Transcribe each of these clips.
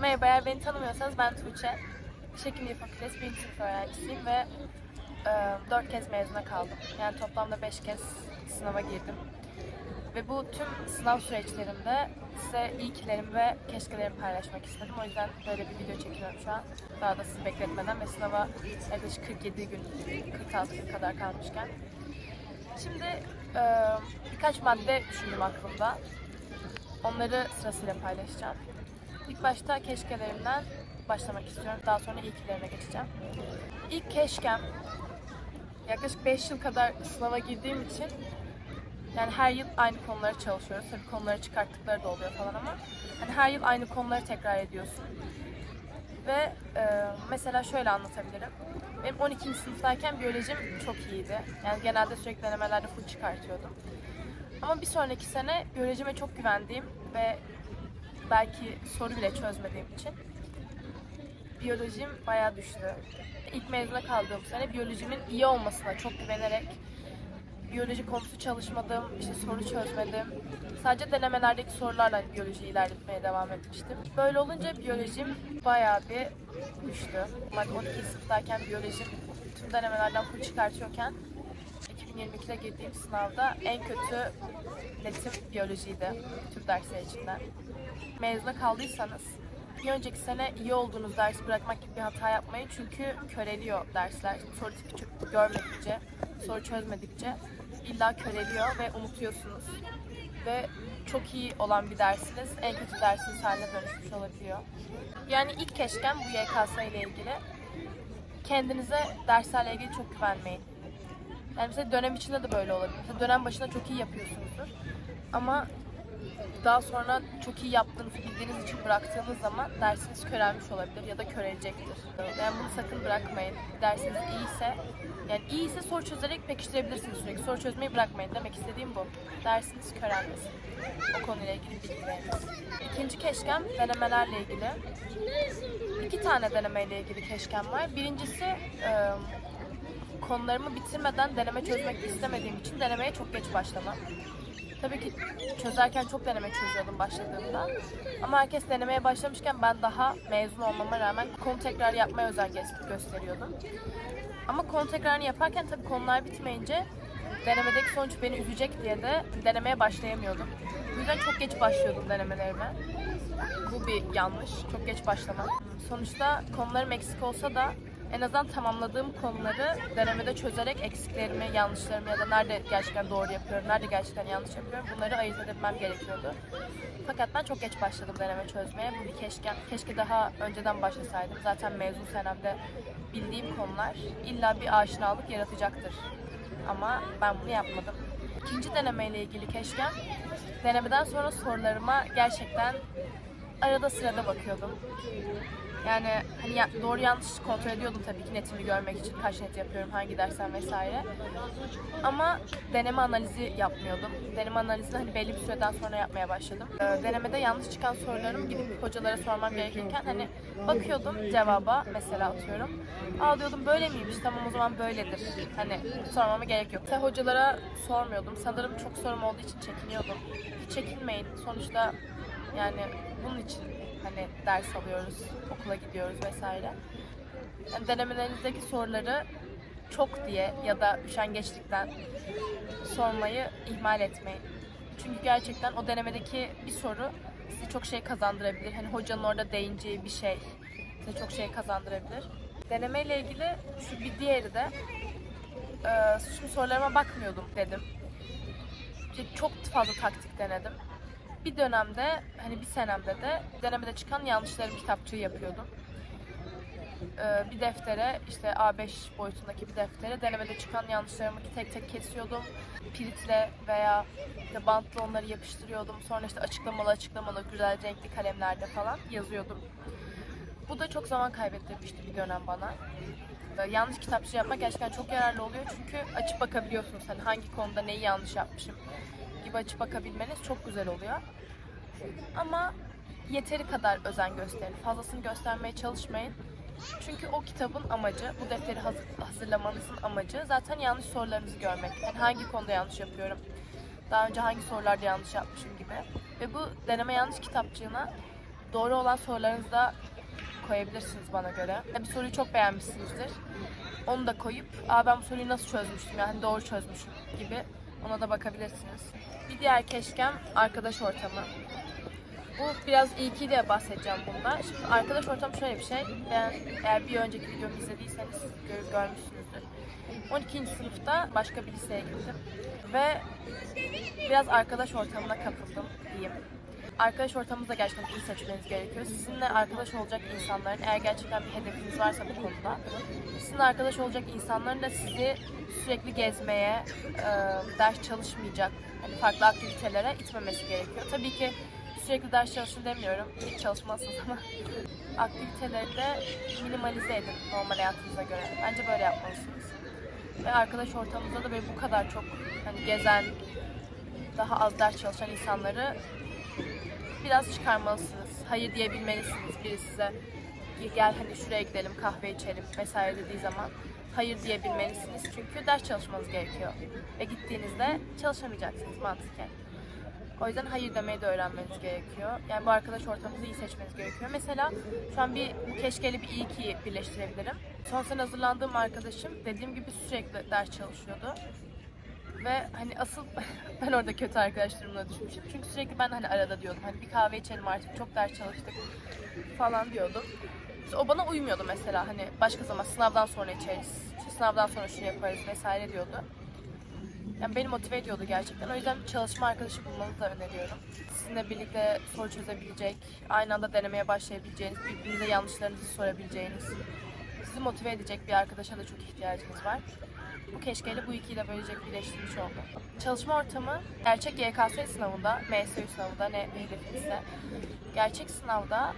Merhaba, eğer beni tanımıyorsanız ben Tuğçe. Diş Hekimliği Fakültesi 1. sınıf öğrencisiyim ve e, 4 kez mezuna kaldım. Yani toplamda 5 kez sınava girdim. Ve bu tüm sınav süreçlerimde size iyikilerimi ve keşkelerimi paylaşmak istedim. O yüzden böyle bir video çekiyorum şu an. Daha da sizi bekletmeden ve sınava yaklaşık 47 gün, 46 gün kadar kalmışken. Şimdi e, birkaç madde düşündüm aklımda. Onları sırasıyla paylaşacağım. İlk başta keşkelerimden başlamak istiyorum. Daha sonra ilkilerine geçeceğim. İlk keşkem yaklaşık 5 yıl kadar sınava girdiğim için yani her yıl aynı konuları çalışıyoruz. Tabii konuları çıkarttıkları da oluyor falan ama hani her yıl aynı konuları tekrar ediyorsun. Ve e, mesela şöyle anlatabilirim. Benim 12. sınıftayken biyolojim çok iyiydi. Yani genelde sürekli denemelerde full çıkartıyordum. Ama bir sonraki sene biyolojime çok güvendiğim ve belki soru bile çözmediğim için biyolojim bayağı düştü. İlk mezuna kaldığım sene biyolojimin iyi olmasına çok güvenerek biyoloji konusu çalışmadım, işte soru çözmedim. Sadece denemelerdeki sorularla biyolojiyi ilerletmeye devam etmiştim. Böyle olunca biyolojim bayağı bir düştü. Bak 12. sınıftayken biyolojim tüm denemelerden full çıkartıyorken 2022'de girdiğim sınavda en kötü netim biyolojiydi tüm dersler içinden. Mezuna kaldıysanız bir önceki sene iyi olduğunuz dersi bırakmak gibi bir hata yapmayın çünkü köreliyor dersler. Soru tipi çok görmedikçe, soru çözmedikçe illa köreliyor ve unutuyorsunuz. Ve çok iyi olan bir dersiniz en kötü dersiniz haline dönüşmüş olabiliyor. Yani ilk keşkem bu YKS ile ilgili kendinize derslerle ilgili çok güvenmeyin. Yani mesela dönem içinde de böyle olabilir. Mesela dönem başında çok iyi yapıyorsunuzdur. Ama daha sonra çok iyi yaptığınızı bildiğiniz için bıraktığınız zaman dersiniz körelmiş olabilir ya da körelecektir. Yani bunu sakın bırakmayın. Dersiniz iyiyse, yani iyiyse soru çözerek pekiştirebilirsiniz sürekli. Soru çözmeyi bırakmayın. Demek istediğim bu. Dersiniz körelmesin. O konuyla ilgili bilgileriniz. İkinci keşkem denemelerle ilgili. İki tane denemeyle ilgili keşkem var. Birincisi konularımı bitirmeden deneme çözmek istemediğim için denemeye çok geç başlamam. Tabii ki çözerken çok deneme çözüyordum başladığımda. Ama herkes denemeye başlamışken ben daha mezun olmama rağmen konu tekrar yapmaya özen gö- gösteriyordum. Ama konu tekrarını yaparken tabii konular bitmeyince denemedeki sonuç beni üzecek diye de denemeye başlayamıyordum. Bu yüzden çok geç başlıyordum denemelerime. Bu bir yanlış. Çok geç başlamam. Sonuçta konularım eksik olsa da en azından tamamladığım konuları denemede çözerek eksiklerimi, yanlışlarımı ya da nerede gerçekten doğru yapıyorum, nerede gerçekten yanlış yapıyorum bunları ayırt edebilmem gerekiyordu. Fakat ben çok geç başladım deneme çözmeye. Bu bir keşke, keşke daha önceden başlasaydım. Zaten mezun senemde bildiğim konular illa bir aşinalık yaratacaktır. Ama ben bunu yapmadım. İkinci denemeyle ilgili keşkem, denemeden sonra sorularıma gerçekten arada sırada bakıyordum. Yani hani ya- doğru yanlış kontrol ediyordum tabii ki netimi görmek için kaç net yapıyorum, hangi dersten vesaire. Ama deneme analizi yapmıyordum. Deneme analizini hani belli bir süreden sonra yapmaya başladım. Ee, denemede yanlış çıkan sorularımı gidip hocalara sormam gerekirken hani bakıyordum cevaba mesela atıyorum. Aa diyordum böyle miymiş tamam o zaman böyledir. Hani sormama gerek yok. Mesela hocalara sormuyordum. Sanırım çok sorum olduğu için çekiniyordum. Hiç çekinmeyin. Sonuçta yani bunun için hani ders alıyoruz, okula gidiyoruz vesaire. Yani denemelerinizdeki soruları çok diye ya da üşengeçlikten sormayı ihmal etmeyin. Çünkü gerçekten o denemedeki bir soru size çok şey kazandırabilir. Hani hocanın orada değineceği bir şey size çok şey kazandırabilir. Denemeyle ilgili şu bir diğeri de e, şimdi sorularıma bakmıyordum dedim. Çok fazla taktik denedim. Bir dönemde hani bir senemde de denemede çıkan yanlışlarım kitapçığı yapıyordum. Ee, bir deftere işte A5 boyutundaki bir deftere denemede çıkan yanlışlarımı tek tek kesiyordum. Piritle veya işte bantla onları yapıştırıyordum. Sonra işte açıklamalı açıklamalı güzel renkli kalemlerde falan yazıyordum. Bu da çok zaman kaybettirmişti bir dönem bana. Ee, yanlış kitapçı yapmak gerçekten çok yararlı oluyor çünkü açıp bakabiliyorsunuz hani hangi konuda neyi yanlış yapmışım gibi açıp bakabilmeniz çok güzel oluyor. Ama yeteri kadar özen gösterin. Fazlasını göstermeye çalışmayın. Çünkü o kitabın amacı, bu defteri hazır, hazırlamanızın amacı zaten yanlış sorularınızı görmek. Yani hangi konuda yanlış yapıyorum, daha önce hangi sorularda yanlış yapmışım gibi. Ve bu deneme yanlış kitapçığına doğru olan sorularınızı da koyabilirsiniz bana göre. Bir soruyu çok beğenmişsinizdir. Onu da koyup, aa ben bu soruyu nasıl çözmüştüm yani doğru çözmüşüm gibi ona da bakabilirsiniz. Bir diğer keşkem arkadaş ortamı. Bu biraz de bahsedeceğim bundan. Şimdi arkadaş ortamı şöyle bir şey. Ben eğer bir önceki videomu izlediyseniz gör, görmüşsünüzdür. 12. sınıfta başka bir liseye gittim. Ve biraz arkadaş ortamına kapıldım diyeyim. Arkadaş ortamınızı gerçekten iyi seçmeniz gerekiyor. Sizinle arkadaş olacak insanların eğer gerçekten bir hedefiniz varsa bu konuda sizinle arkadaş olacak insanların da sizi sürekli gezmeye, e, ders çalışmayacak, hani farklı aktivitelere itmemesi gerekiyor. Tabii ki sürekli ders çalışın demiyorum. Hiç çalışmazsınız ama aktiviteleri de minimalize edin normal hayatınıza göre. Bence böyle yapmalısınız. Ve arkadaş ortamınızda da böyle bu kadar çok hani gezen, daha az ders çalışan insanları biraz çıkarmalısınız. Hayır diyebilmelisiniz biri size. Gel hani şuraya gidelim kahve içelim vesaire dediği zaman hayır diyebilmelisiniz. Çünkü ders çalışmanız gerekiyor. Ve gittiğinizde çalışamayacaksınız mantıken. O yüzden hayır demeyi de öğrenmeniz gerekiyor. Yani bu arkadaş ortamınızı iyi seçmeniz gerekiyor. Mesela şu an bir bu keşkeli bir iyi ki birleştirebilirim. Son sene hazırlandığım arkadaşım dediğim gibi sürekli ders çalışıyordu. Ve hani asıl ben orada kötü arkadaş durumuna düşmüştüm. Çünkü sürekli ben hani arada diyordum hani bir kahve içelim artık çok ders çalıştık falan diyordum. İşte o bana uymuyordu mesela hani başka zaman sınavdan sonra içeriz, sınavdan sonra şunu yaparız vesaire diyordu. Yani beni motive ediyordu gerçekten. O yüzden çalışma arkadaşı bulmanızı da öneriyorum. Sizinle birlikte soru çözebilecek, aynı anda denemeye başlayabileceğiniz, birbirinize yanlışlarınızı sorabileceğiniz, sizi motive edecek bir arkadaşa da çok ihtiyacınız var. Bu keşkeyle bu ikiyi de böylece birleştirmiş oldum. Çalışma ortamı gerçek YKS sınavında, MSU sınavında ne hedefinizse, gerçek sınavda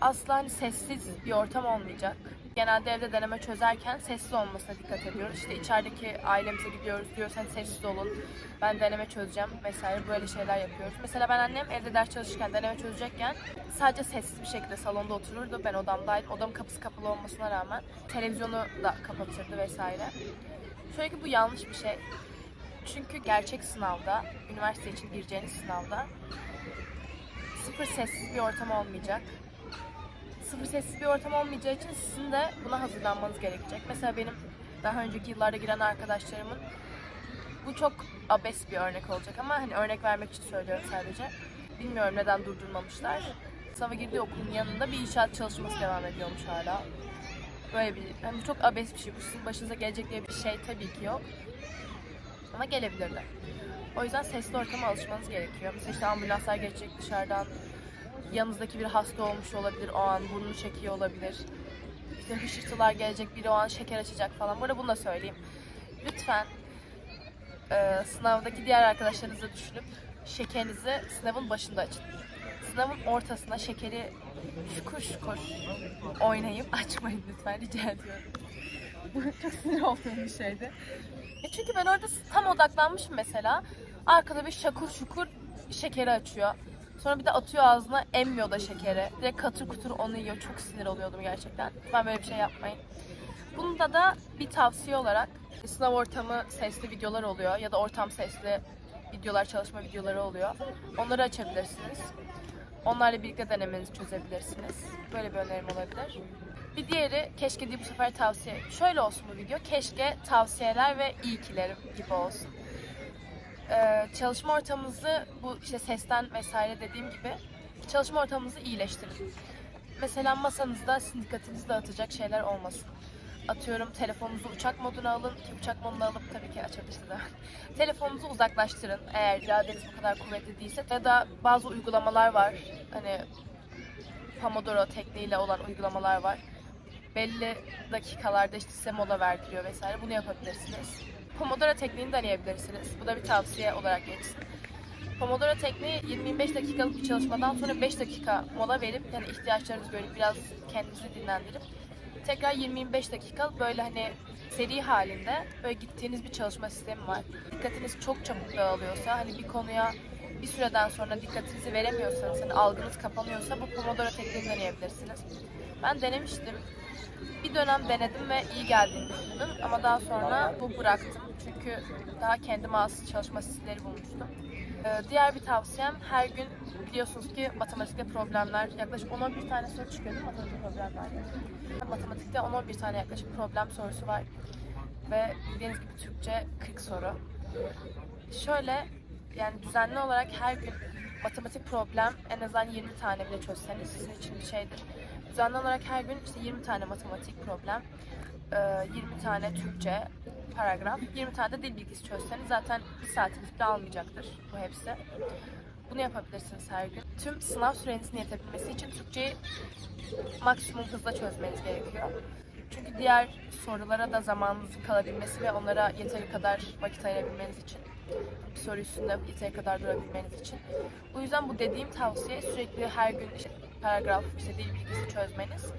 asla hani sessiz bir ortam olmayacak. Genelde evde deneme çözerken sessiz olmasına dikkat ediyoruz. İşte içerideki ailemize gidiyoruz diyoruz hani sessiz olun. Ben deneme çözeceğim vesaire böyle şeyler yapıyoruz. Mesela ben annem evde ders çalışırken deneme çözecekken sadece sessiz bir şekilde salonda otururdu. Ben odamdaydım. Odamın kapısı kapalı olmasına rağmen televizyonu da kapatırdı vesaire. Şöyle ki bu yanlış bir şey. Çünkü gerçek sınavda, üniversite için gireceğiniz sınavda sıfır sessiz bir ortam olmayacak sıfır sessiz bir ortam olmayacağı için sizin de buna hazırlanmanız gerekecek. Mesela benim daha önceki yıllarda giren arkadaşlarımın bu çok abes bir örnek olacak ama hani örnek vermek için söylüyorum sadece. Bilmiyorum neden durdurmamışlar. Sınava girdiği okulun yanında bir inşaat çalışması devam ediyormuş hala. Böyle bir, hani bu çok abes bir şey. Bu sizin başınıza gelecek diye bir şey tabii ki yok. Ama gelebilirler. O yüzden sesli ortama alışmanız gerekiyor. Mesela işte ambulanslar geçecek dışarıdan, yanınızdaki bir hasta olmuş olabilir o an, burnunu çekiyor olabilir. İşte hışırtılar gelecek, biri o an şeker açacak falan. Burada bunu da söyleyeyim. Lütfen e, sınavdaki diğer arkadaşlarınızı düşünüp şekerinizi sınavın başında açın. Sınavın ortasına şekeri şukur şukur oynayıp açmayın lütfen rica ediyorum. Bu çok sinir olduğum bir şeydi. E çünkü ben orada tam odaklanmışım mesela. Arkada bir şakur şukur şekeri açıyor. Sonra bir de atıyor ağzına emmiyor da şekeri. Direkt katır kutur onu yiyor. Çok sinir oluyordum gerçekten. Ben böyle bir şey yapmayın. Bunda da bir tavsiye olarak sınav ortamı sesli videolar oluyor ya da ortam sesli videolar, çalışma videoları oluyor. Onları açabilirsiniz. Onlarla birlikte denemenizi çözebilirsiniz. Böyle bir önerim olabilir. Bir diğeri keşke değil bu sefer tavsiye. Şöyle olsun bu video. Keşke tavsiyeler ve iyi kilerim gibi olsun. Ee, çalışma ortamımızı bu işte sesten vesaire dediğim gibi çalışma ortamımızı iyileştirin. Mesela masanızda sizin dikkatinizi dağıtacak şeyler olmasın. Atıyorum telefonunuzu uçak moduna alın ki uçak moduna alıp tabii ki açabilirsiniz de. Telefonunuzu uzaklaştırın eğer iradeniz bu kadar kuvvetli değilse. Ya da bazı uygulamalar var. Hani Pomodoro tekniğiyle olan uygulamalar var. Belli dakikalarda işte size mola verdiriyor vesaire. Bunu yapabilirsiniz. Pomodoro tekniğini deneyebilirsiniz. Bu da bir tavsiye olarak geçsin. Pomodoro tekniği 20-25 dakikalık bir çalışmadan sonra 5 dakika mola verip yani ihtiyaçlarınızı görüp biraz kendinizi dinlendirip tekrar 20-25 dakika böyle hani seri halinde böyle gittiğiniz bir çalışma sistemi var. Dikkatiniz çok çabuk dağılıyorsa hani bir konuya bir süreden sonra dikkatinizi veremiyorsanız hani algınız kapanıyorsa bu Pomodoro tekniğini deneyebilirsiniz. Ben denemiştim. Bir dönem denedim ve iyi geldiğini düşündüm ama daha sonra bu bıraktım. Çünkü daha kendime az çalışma stilleri bulmuştum. Ee, diğer bir tavsiyem her gün biliyorsunuz ki matematikte problemler yaklaşık 10-11 tane soru çıkıyor değil mi matematik problemler? Matematikte 10-11 tane yaklaşık problem sorusu var. Ve bildiğiniz gibi Türkçe 40 soru. Şöyle yani düzenli olarak her gün matematik problem en azından 20 tane bile çözseniz sizin için bir şeydir. Düzenli olarak her gün işte 20 tane matematik problem, e, 20 tane Türkçe paragraf, 20 tane de dil bilgisi çözseniz zaten bir saatiniz bile almayacaktır bu hepsi. Bunu yapabilirsiniz her gün. Tüm sınav sürenizin yetebilmesi için Türkçeyi maksimum hızla çözmeniz gerekiyor. Çünkü diğer sorulara da zamanınızın kalabilmesi ve onlara yeteri kadar vakit ayırabilmeniz için bir soru üstünde yeteri kadar durabilmeniz için. Bu yüzden bu dediğim tavsiye sürekli her gün işte paragraf, işte dil bilgisi çözmeniz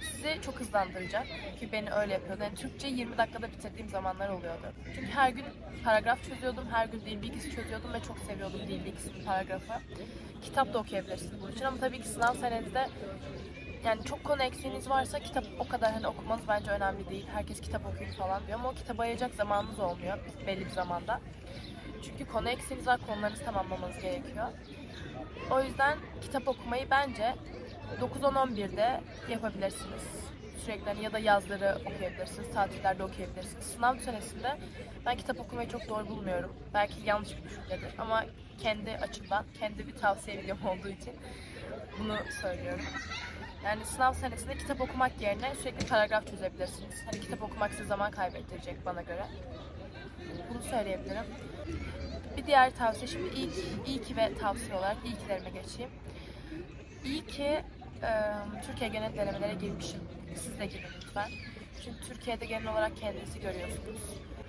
sizi çok hızlandıracak. Ki beni öyle yapıyordu. Yani Türkçe 20 dakikada bitirdiğim zamanlar oluyordu. Çünkü her gün paragraf çözüyordum, her gün dil bilgisi çözüyordum ve çok seviyordum dil bilgisini, paragrafı. Kitap da okuyabilirsiniz bunun için ama tabii ki sınav senenizde yani çok konu eksiğiniz varsa kitap o kadar hani okumanız bence önemli değil. Herkes kitap okuyun falan diyor ama o kitaba ayıracak zamanınız olmuyor belli bir zamanda. Çünkü konu eksiğiniz var, konularınızı tamamlamanız gerekiyor. O yüzden kitap okumayı bence 9-10-11'de yapabilirsiniz. Sürekli hani ya da yazları okuyabilirsiniz, tatillerde okuyabilirsiniz. Sınav senesinde ben kitap okumayı çok doğru bulmuyorum. Belki yanlış bir düşüncedir ama kendi açımdan, kendi bir tavsiye videom olduğu için bunu söylüyorum. Yani sınav senesinde kitap okumak yerine sürekli paragraf çözebilirsiniz. Hani kitap okumak size zaman kaybettirecek bana göre. Bunu söyleyebilirim. Bir diğer tavsiye şimdi ilk, iyi ki ve tavsiye olarak ilklerime geçeyim. İyi ki e, Türkiye genel denemelere girmişim. Siz de girin lütfen. Çünkü Türkiye'de genel olarak kendinizi görüyorsunuz.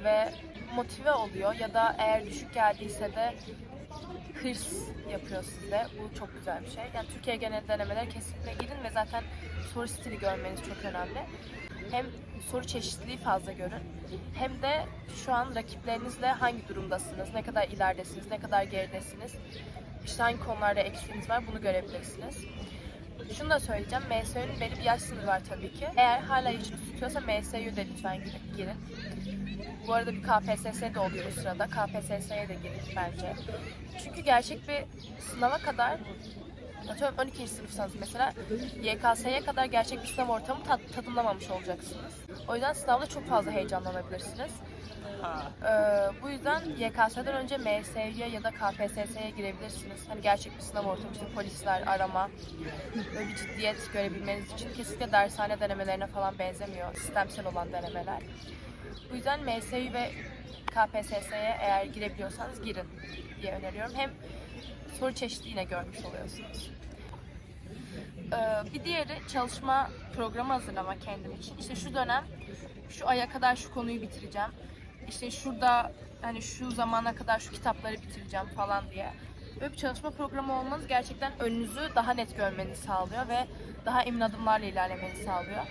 Ve motive oluyor ya da eğer düşük geldiyse de hırs yapıyor sizde. Bu çok güzel bir şey. Yani Türkiye genel denemelere kesinlikle girin ve zaten soru stili görmeniz çok önemli. Hem soru çeşitliliği fazla görün. Hem de şu an rakiplerinizle hangi durumdasınız, ne kadar ileridesiniz, ne kadar geridesiniz, işte hangi konularda eksiğiniz var bunu görebilirsiniz. Şunu da söyleyeceğim, MSÜ'nün belli bir yaş sınırı var tabii ki. Eğer hala yaşınız tutuyorsa MSÜ'ye de lütfen girin. Bu arada bir KPSS de oluyor bu sırada. KPSS'ye de girin bence. Çünkü gerçek bir sınava kadar atıyorum 12. sınıfsanız mesela YKS'ye kadar gerçek bir sınav ortamı tat, tadımlamamış olacaksınız. O yüzden sınavda çok fazla heyecanlanabilirsiniz. Ee, bu yüzden YKS'den önce MS'ye ya da KPSS'ye girebilirsiniz. Hani gerçek bir sınav ortamı işte polisler, arama, böyle bir ciddiyet görebilmeniz için kesinlikle dershane denemelerine falan benzemiyor. Sistemsel olan denemeler. Bu yüzden MSÜ ve KPSS'ye eğer girebiliyorsanız girin diye öneriyorum. Hem soru çeşitliliğine görmüş oluyorsunuz. Ee, bir diğeri çalışma programı hazırlamak kendim için. İşte şu dönem şu aya kadar şu konuyu bitireceğim. İşte şurada hani şu zamana kadar şu kitapları bitireceğim falan diye. Böyle bir çalışma programı olmanız gerçekten önünüzü daha net görmenizi sağlıyor ve daha emin adımlarla ilerlemenizi sağlıyor.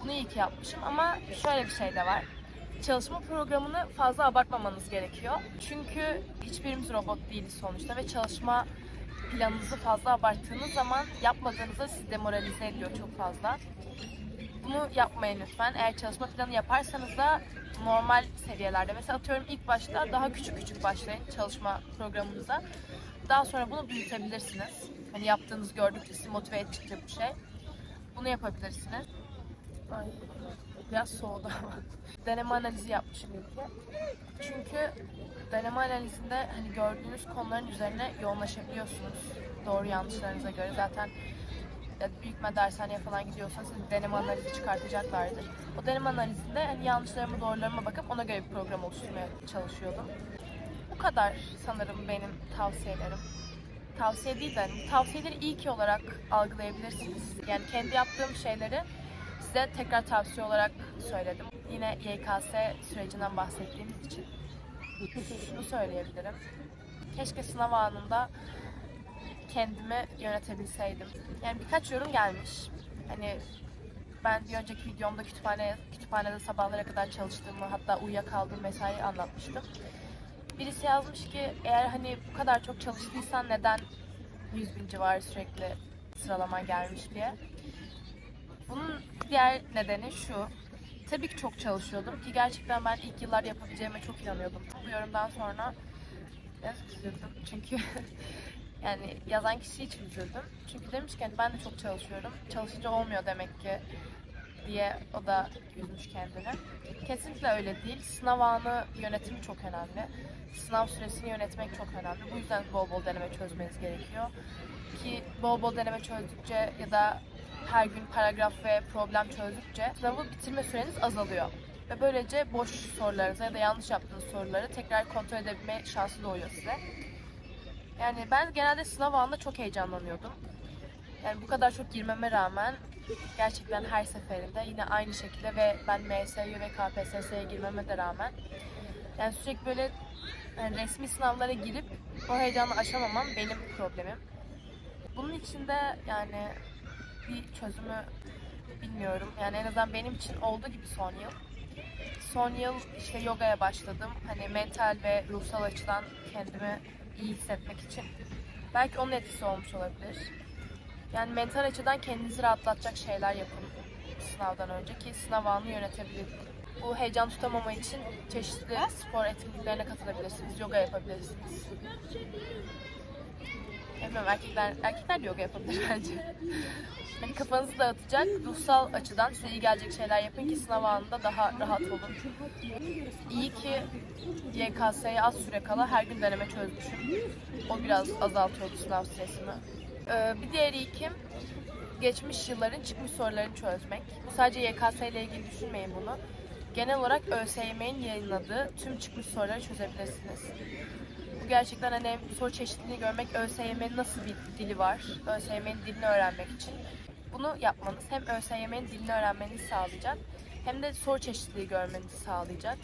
Bunu iyi ki yapmışım ama şöyle bir şey de var. Çalışma programını fazla abartmamanız gerekiyor. Çünkü hiçbirimiz robot değiliz sonuçta ve çalışma planınızı fazla abarttığınız zaman yapmadığınızda sizi demoralize ediyor çok fazla. Bunu yapmayın lütfen. Eğer çalışma planı yaparsanız da normal seviyelerde. Mesela atıyorum ilk başta daha küçük küçük başlayın çalışma programınıza. Daha sonra bunu büyütebilirsiniz. Hani yaptığınız gördükçe sizi motive edecek bir şey. Bunu yapabilirsiniz. Ay, biraz soğudu ama. Deneme analizi yapmışım ilk. Çünkü deneme analizinde hani gördüğünüz konuların üzerine yoğunlaşabiliyorsunuz. Doğru yanlışlarınıza göre. Zaten büyük dershaneye falan gidiyorsanız size deneme analizi çıkartacaklardır. O deneme analizinde hani yanlışlarıma doğrularıma bakıp ona göre bir program oluşturmaya çalışıyordum. Bu kadar sanırım benim tavsiyelerim. Tavsiye değil de hani tavsiyeleri iyi ki olarak algılayabilirsiniz. Yani kendi yaptığım şeyleri size tekrar tavsiye olarak söyledim. Yine YKS sürecinden bahsettiğimiz için şunu söyleyebilirim. Keşke sınav anında kendimi yönetebilseydim. Yani birkaç yorum gelmiş. Hani ben bir önceki videomda kütüphane, kütüphanede sabahlara kadar çalıştığımı hatta uyuyakaldığım vesaire anlatmıştım. Birisi yazmış ki eğer hani bu kadar çok çalıştıysan neden 100 bin civarı sürekli sıralama gelmiş diye. Bunun diğer nedeni şu. Tabii ki çok çalışıyordum ki gerçekten ben ilk yıllar yapabileceğime çok inanıyordum. Bu yorumdan sonra Biraz üzüldüm çünkü yani yazan kişi için üzüldüm. Çünkü demiş ki hani ben de çok çalışıyorum. Çalışınca olmuyor demek ki diye o da üzmüş kendini. Kesinlikle öyle değil. Sınav anı yönetimi çok önemli. Sınav süresini yönetmek çok önemli. Bu yüzden bol bol deneme çözmeniz gerekiyor. Ki bol bol deneme çözdükçe ya da her gün paragraf ve problem çözdükçe sınavı bitirme süreniz azalıyor. Ve böylece boş sorularınızı ya da yanlış yaptığınız soruları tekrar kontrol edebilme şansı doğuyor size. Yani ben genelde sınav anında çok heyecanlanıyordum. Yani bu kadar çok girmeme rağmen gerçekten her seferinde yine aynı şekilde ve ben MSÜ ve KPSS'ye girmeme de rağmen yani sürekli böyle yani resmi sınavlara girip o heyecanı aşamamam benim problemim. Bunun için de yani bir çözümü bilmiyorum. Yani en azından benim için oldu gibi son yıl. Son yıl işte yogaya başladım. Hani mental ve ruhsal açıdan kendimi iyi hissetmek için. Belki onun etkisi olmuş olabilir. Yani mental açıdan kendinizi rahatlatacak şeyler yapın sınavdan önce ki sınav anını yönetebilin. Bu heyecan tutamama için çeşitli spor etkinliklerine katılabilirsiniz, yoga yapabilirsiniz. Bilmiyorum erkekler, erkekler de yoga yapabilir bence. Hani kafanızı dağıtacak, ruhsal açıdan size iyi gelecek şeyler yapın ki sınav anında daha rahat olun. İyi ki YKS'ye az süre kala her gün deneme çözmüşüm. O biraz azaltıyordu sınav stresimi. Ee, bir diğeri ilkim geçmiş yılların çıkmış sorularını çözmek. Bu sadece YKS ile ilgili düşünmeyin bunu. Genel olarak ÖSYM'nin yayınladığı tüm çıkmış soruları çözebilirsiniz. Bu gerçekten hani soru çeşitliliğini görmek, ÖSYM'nin nasıl bir dili var, ÖSYM'nin dilini öğrenmek için. Bunu yapmanız hem ÖSYM'nin dilini öğrenmenizi sağlayacak hem de soru çeşitliliği görmenizi sağlayacak.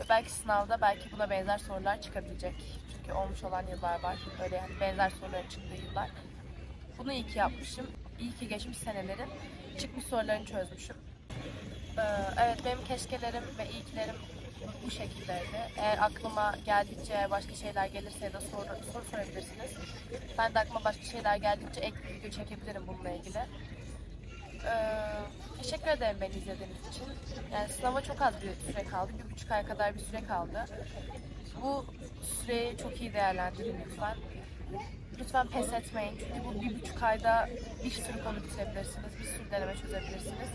Ve belki sınavda belki buna benzer sorular çıkabilecek. Çünkü olmuş olan yıllar var. Böyle yani benzer soruların çıktığı yıllar. Bunu iyi ki yapmışım. İyi ki geçmiş senelerin çıkmış sorularını çözmüşüm. Ee, evet benim keşkelerim ve iyikilerim bu şekildeydi. Eğer aklıma geldikçe başka şeyler gelirse da soru, soru sorabilirsiniz. Ben de aklıma başka şeyler geldikçe ek bir video çekebilirim bununla ilgili. Ee, teşekkür ederim beni izlediğiniz için. Yani sınava çok az bir süre kaldı. Bir buçuk ay kadar bir süre kaldı. Bu süreyi çok iyi değerlendirin lütfen. Lütfen pes etmeyin. Çünkü bu bir buçuk ayda bir sürü konu bitirebilirsiniz. Bir sürü deneme çözebilirsiniz.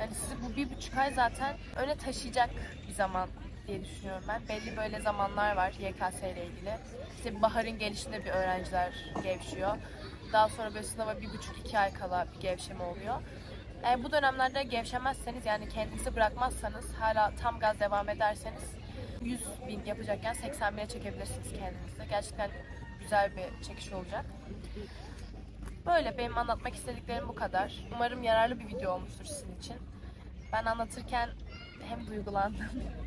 Yani sizi bu bir buçuk ay zaten öne taşıyacak bir zaman diye düşünüyorum ben. Belli böyle zamanlar var YKS ile ilgili. İşte baharın gelişinde bir öğrenciler gevşiyor. Daha sonra böyle sınava bir buçuk iki ay kala bir gevşeme oluyor. Eğer bu dönemlerde gevşemezseniz yani kendinizi bırakmazsanız hala tam gaz devam ederseniz 100 bin yapacakken 80 bine çekebilirsiniz kendinizi. Gerçekten güzel bir çekiş olacak. Böyle benim anlatmak istediklerim bu kadar. Umarım yararlı bir video olmuştur sizin için. Ben anlatırken hem duygulandım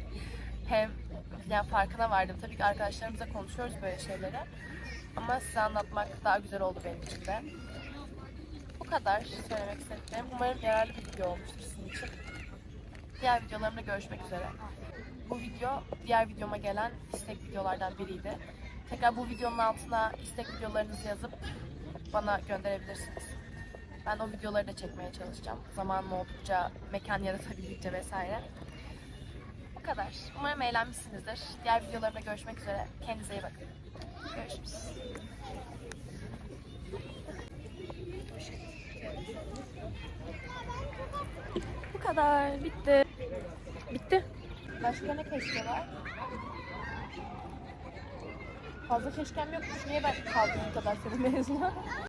hem yani farkına vardım. Tabii ki arkadaşlarımızla konuşuyoruz böyle şeyleri. Ama size anlatmak daha güzel oldu benim için de. Bu kadar söylemek istediklerim. Umarım yararlı bir video olmuştur sizin için. Diğer videolarımda görüşmek üzere. Bu video diğer videoma gelen istek videolardan biriydi. Tekrar bu videonun altına istek videolarınızı yazıp bana gönderebilirsiniz. Ben o videoları da çekmeye çalışacağım. Zamanım oldukça, mekan yaratabildikçe vesaire. Bu kadar. Umarım eğlenmişsinizdir. Diğer videolarımda görüşmek üzere. Kendinize iyi bakın. Görüşürüz. Bu kadar. Bitti. Bitti. Başka ne keşke var? Fazla keşkem yokmuş. Niye ben kaldım bu kadar senin mezuna?